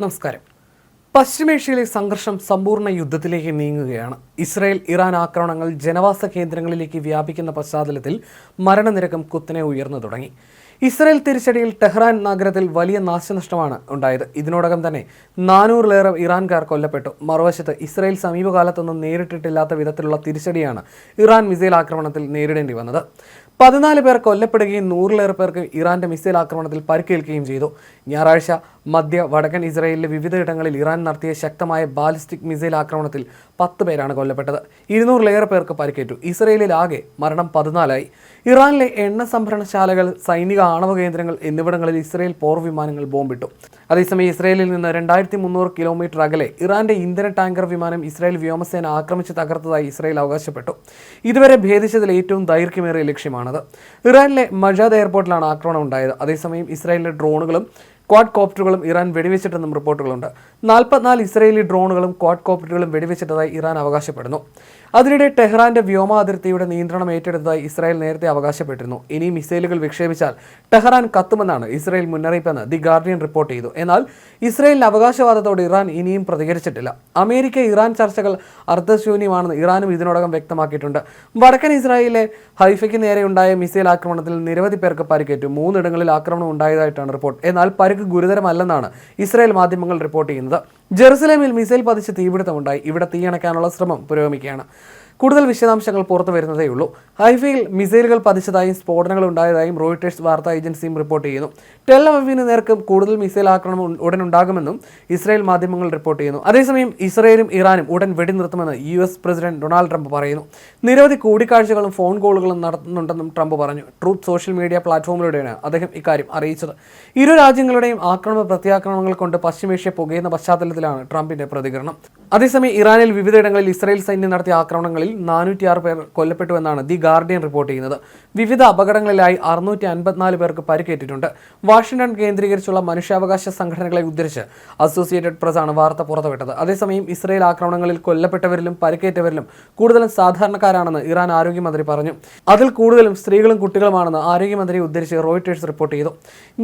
നമസ്കാരം. പശ്ചിമേഷ്യയിലെ സംഘർഷം സമ്പൂർണ യുദ്ധത്തിലേക്ക് നീങ്ങുകയാണ്. ഇസ്രായേൽ ഇറാൻ ആക്രമണങ്ങൾ ജനവാസ കേന്ദ്രങ്ങളിലേക്ക് വ്യാപിക്കുന്ന പശ്ചാത്തലത്തിൽ മരണനിരക്കും കുത്തനെ ഉയർന്നു തുടങ്ങി. ഇസ്രായേൽ തിരിച്ചടിയിൽ ടെഹ്റാൻ നഗരത്തിൽ വലിയ നാശനഷ്ടമാണ് ഉണ്ടായത്. ഇതിനോടകം തന്നെ നാനൂറിലേറെ ഇറാൻകാർ കൊല്ലപ്പെട്ടു. മറുവശത്ത് ഇസ്രായേൽ സമീപകാലത്തൊന്നും നേരിട്ടിട്ടില്ലാത്ത വിധത്തിലുള്ള തിരിച്ചടിയാണ് ഇറാൻ മിസൈൽ ആക്രമണത്തിൽ നേരിടേണ്ടി വന്നത്. പതിനാല് പേർ കൊല്ലപ്പെടുകയും നൂറിലേറെ പേർക്ക് ഇറാന്റെ മിസൈൽ ആക്രമണത്തിൽ പരിക്കേൽക്കുകയും ചെയ്തു. ഞായറാഴ്ച മധ്യ വടക്കൻ ഇസ്രായേലിലെ വിവിധയിടങ്ങളിൽ ഇറാൻ നടത്തിയ ശക്തമായ ബാലിസ്റ്റിക് മിസൈൽ ആക്രമണത്തിൽ പത്ത് പേരാണ് കൊല്ലപ്പെട്ടത്. ഇരുന്നൂറിലേറെ പേർക്ക് പരിക്കേറ്റു. ഇസ്രയേലിൽ ആകെ മരണം പതിനാലായി. ഇറാനിലെ എണ്ണ സംഭരണശാലകൾ സൈനിക ആണവ കേന്ദ്രങ്ങൾ എന്നിവിടങ്ങളിൽ ഇസ്രയേൽ പോർ വിമാനങ്ങൾ ബോംബിട്ടു. അതേസമയം ഇസ്രയേലിൽ നിന്ന് രണ്ടായിരത്തി മുന്നൂറ് കിലോമീറ്റർ അകലെ ഇറാന്റെ ഇന്ധന ടാങ്കർ വിമാനം ഇസ്രായേൽ വ്യോമസേന ആക്രമിച്ച് തകർത്തതായി ഇസ്രായേൽ അവകാശപ്പെട്ടു. ഇതുവരെ ഭേദിച്ചതിൽ ഏറ്റവും ദൈർഘ്യമേറിയ ലക്ഷ്യമാണത്. ഇറാനിലെ മജാദ് എയർപോർട്ടിലാണ് ആക്രമണം ഉണ്ടായത്. അതേസമയം ഇസ്രായേലിലെ ഡ്രോണുകളും ക്വാഡ് കോപ്റ്ററുകളും ഇറാൻ വെടിവെച്ചിട്ടെന്നും റിപ്പോർട്ടുകളുണ്ട്. നാൽപ്പത്തിനാല് ഇസ്രയേലി ഡ്രോണുകളും ക്വാഡ് കോപ്റ്ററുകളും വെടിവെച്ചിട്ടതായി ഇറാൻ അവകാശപ്പെടുന്നു. അതിനിടെ ടെഹ്റാന്റെ വ്യോമ അതിർത്തിയുടെ നിയന്ത്രണം ഏറ്റെടുത്തതായി ഇസ്രായേൽ നേരത്തെ അവകാശപ്പെട്ടിരുന്നു. ഇനി മിസൈലുകൾ വിക്ഷേപിച്ചാൽ ടെഹ്റാൻ കത്തുമെന്നാണ് ഇസ്രായേൽ മുന്നറിയിപ്പെന്ന് ദി ഗാർഡിയൻ റിപ്പോർട്ട് ചെയ്തു. എന്നാൽ ഇസ്രായേലിന്റെ അവകാശവാദത്തോട് ഇറാൻ ഇനിയും പ്രതികരിച്ചിട്ടില്ല. അമേരിക്ക ഇറാൻ ചർച്ചകൾ അർത്ഥശൂന്യമാണെന്ന് ഇറാനും ഇതിനോടകം വ്യക്തമാക്കിയിട്ടുണ്ട്. വടക്കൻ ഇസ്രായേലിലെ ഹൈഫയ്ക്ക് നേരെയുണ്ടായ മിസൈൽ ആക്രമണത്തിൽ നിരവധി പേർക്ക് പരിക്കേറ്റു. മൂന്നിടങ്ങളിൽ ആക്രമണം ഉണ്ടായതായിട്ടാണ് റിപ്പോർട്ട്. എന്നാൽ പരിക്ക് ഗുരുതരമല്ലെന്നാണ് ഇസ്രായേൽ മാധ്യമങ്ങൾ റിപ്പോർട്ട് ചെയ്യുന്നത്. ജെറുസലേമിൽ മിസൈൽ പതിച്ച് തീപിടുത്തമുണ്ടായി. ഇവിടെ തീയണക്കാനുള്ള ശ്രമം പുരോഗമിക്കുകയാണ്. കൂടുതൽ വിശദാംശങ്ങൾ പുറത്തു വരുന്നതേയുള്ളൂ ഹൈഫയിൽ മിസൈലുകൾ പതിച്ചതായും സ്ഫോടനങ്ങൾ ഉണ്ടായതായും റോയിട്ടേഴ്സ് വാർത്താ ഏജൻസിയും റിപ്പോർട്ട് ചെയ്യുന്നു. ടെൽ അവീവിന് നേർക്കും കൂടുതൽ മിസൈൽ ആക്രമണം ഉടൻ ഉണ്ടാകുമെന്നും ഇസ്രായേൽ മാധ്യമങ്ങൾ റിപ്പോർട്ട് ചെയ്യുന്നു. അതേസമയം ഇസ്രായേലും ഇറാനും ഉടൻ വെടിനിർത്തുമെന്ന് U S president Donald Trump പറയുന്നു. നിരവധി കൂടിക്കാഴ്ചകളും ഫോൺ കോളുകളും നടത്തുന്നുണ്ടെന്നും ട്രംപ് പറഞ്ഞു. ട്രൂത്ത് സോഷ്യൽ മീഡിയ പ്ലാറ്റ്ഫോമിലൂടെയാണ് അദ്ദേഹം ഇക്കാര്യം അറിയിച്ചത്. ഇരു രാജ്യങ്ങളുടെയും ആക്രമണ പ്രത്യാക്രമണങ്ങൾ കൊണ്ട് പശ്ചിമേഷ്യ പുകയുന്ന പശ്ചാത്തലത്തിലാണ് ട്രംപിന്റെ പ്രതികരണം. അതേസമയം ഇറാനിൽ വിവിധയിടങ്ങളിൽ ഇസ്രായേൽ സൈന്യം നടത്തിയ ആക്രമണങ്ങളിൽ നാനൂറ്റിയാറ് പേർ കൊല്ലപ്പെട്ടുവെന്നാണ് ദി ഗാർഡിയൻ റിപ്പോർട്ട് ചെയ്യുന്നത്. വിവിധ അപകടങ്ങളിലായി അറുന്നൂറ്റി അൻപത്തിനാല് പേർക്ക് പരിക്കേറ്റിട്ടുണ്ട്. വാഷിംഗ്ടൺ കേന്ദ്രീകരിച്ചുള്ള മനുഷ്യാവകാശ സംഘടനകളെ ഉദ്ധരിച്ച് അസോസിയേറ്റഡ് പ്രസ് ആണ് വാർത്ത പുറത്തുവിട്ടത്. അതേസമയം ഇസ്രായേൽ ആക്രമണങ്ങളിൽ കൊല്ലപ്പെട്ടവരിലും പരിക്കേറ്റവരിലും കൂടുതലും സാധാരണക്കാരാണെന്ന് ഇറാൻ ആരോഗ്യമന്ത്രി പറഞ്ഞു. അതിൽ കൂടുതലും സ്ത്രീകളും കുട്ടികളുമാണെന്ന് ആരോഗ്യമന്ത്രി ഉദ്ധരിച്ച് റോയിട്ടേഴ്സ് റിപ്പോർട്ട് ചെയ്തു.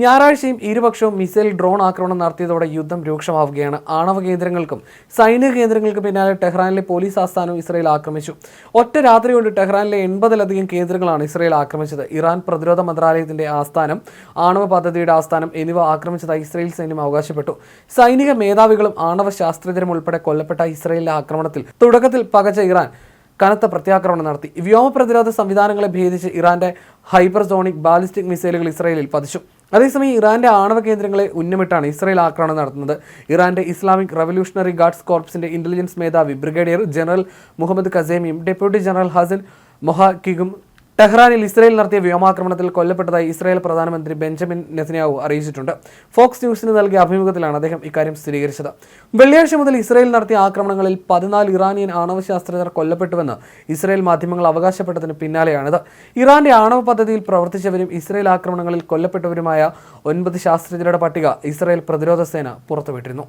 ഞായറാഴ്ചയും ഇരുപക്ഷവും മിസൈൽ ഡ്രോൺ ആക്രമണം നടത്തിയതോടെ യുദ്ധം രൂക്ഷമാവുകയാണ്. ആണവ കേന്ദ്രങ്ങൾക്കും സൈനിക കേന്ദ്രങ്ങൾക്ക് പിന്നാലെ ടെഹ്റാനിലെ പോലീസ് ആസ്ഥാനവും ഇസ്രയേൽ ആക്രമിച്ചു. ഒറ്റ രാത്രി കൊണ്ട് ടെഹ്റാനിലെ എൺപതിലധികം കേന്ദ്രങ്ങളാണ് ഇസ്രയേൽ ആക്രമിച്ചത്. ഇറാൻ പ്രതിരോധ മന്ത്രാലയത്തിന്റെ ആസ്ഥാനം ആണവ പദ്ധതിയുടെ ആസ്ഥാനം എന്നിവ ആക്രമിച്ചതായി ഇസ്രയേൽ സൈന്യം അവകാശപ്പെട്ടു. സൈനിക മേധാവികളും ആണവ ശാസ്ത്രജ്ഞരും ഉൾപ്പെടെ കൊല്ലപ്പെട്ട ഇസ്രയേലിലെ ആക്രമണത്തിൽ തുടക്കത്തിൽ പകച്ച ഇറാൻ കനത്ത പ്രത്യാക്രമണം നടത്തി. വ്യോമ പ്രതിരോധ സംവിധാനങ്ങളെ ഭേദിച്ച് ഇറാന്റെ ഹൈപ്പർസോണിക് ബാലിസ്റ്റിക് മിസൈലുകൾ ഇസ്രയേലിൽ പതിച്ചു. അതേസമയം ഇറാന്റെ ആണവ കേന്ദ്രങ്ങളെ ഉന്നമിട്ടാണ് ഇസ്രായേൽ ആക്രമണം നടത്തുന്നത്. ഇറാന്റെ ഇസ്ലാമിക് റവല്യൂഷണറി ഗാർഡ്സ് കോർപ്സിന്റെ ഇന്റലിജൻസ് മേധാവി ബ്രിഗേഡിയർ ജനറൽ മുഹമ്മദ് കസേമിയും ഡെപ്യൂട്ടി ജനറൽ ഹസൻ മൊഹാക്കിഗും ടെഹ്റാനിൽ ഇസ്രയേൽ നടത്തിയ വ്യോമാക്രമണത്തിൽ കൊല്ലപ്പെട്ടതായി ഇസ്രായേൽ പ്രധാനമന്ത്രി ബെഞ്ചമിൻ നെതന്യാഹു അറിയിച്ചിട്ടുണ്ട്. ഫോക്സ് ന്യൂസിന് നൽകിയ അഭിമുഖത്തിലാണ് അദ്ദേഹം ഇക്കാര്യം സ്ഥിരീകരിച്ചത്. വെള്ളിയാഴ്ച മുതൽ ഇസ്രയേൽ നടത്തിയ ആക്രമണങ്ങളിൽ പതിനാല് ഇറാനിയൻ ആണവ ശാസ്ത്രജ്ഞർ കൊല്ലപ്പെട്ടുവെന്ന് ഇസ്രയേൽ മാധ്യമങ്ങൾ അവകാശപ്പെട്ടതിന് പിന്നാലെയാണിത്. ഇറാന്റെ ആണവ പദ്ധതിയിൽ പ്രവർത്തിച്ചവരും ഇസ്രയേൽ ആക്രമണങ്ങളിൽ കൊല്ലപ്പെട്ടവരുമായ ഒൻപത് ശാസ്ത്രജ്ഞരുടെ പട്ടിക ഇസ്രയേൽ പ്രതിരോധ സേന പുറത്തുവിട്ടിരുന്നു.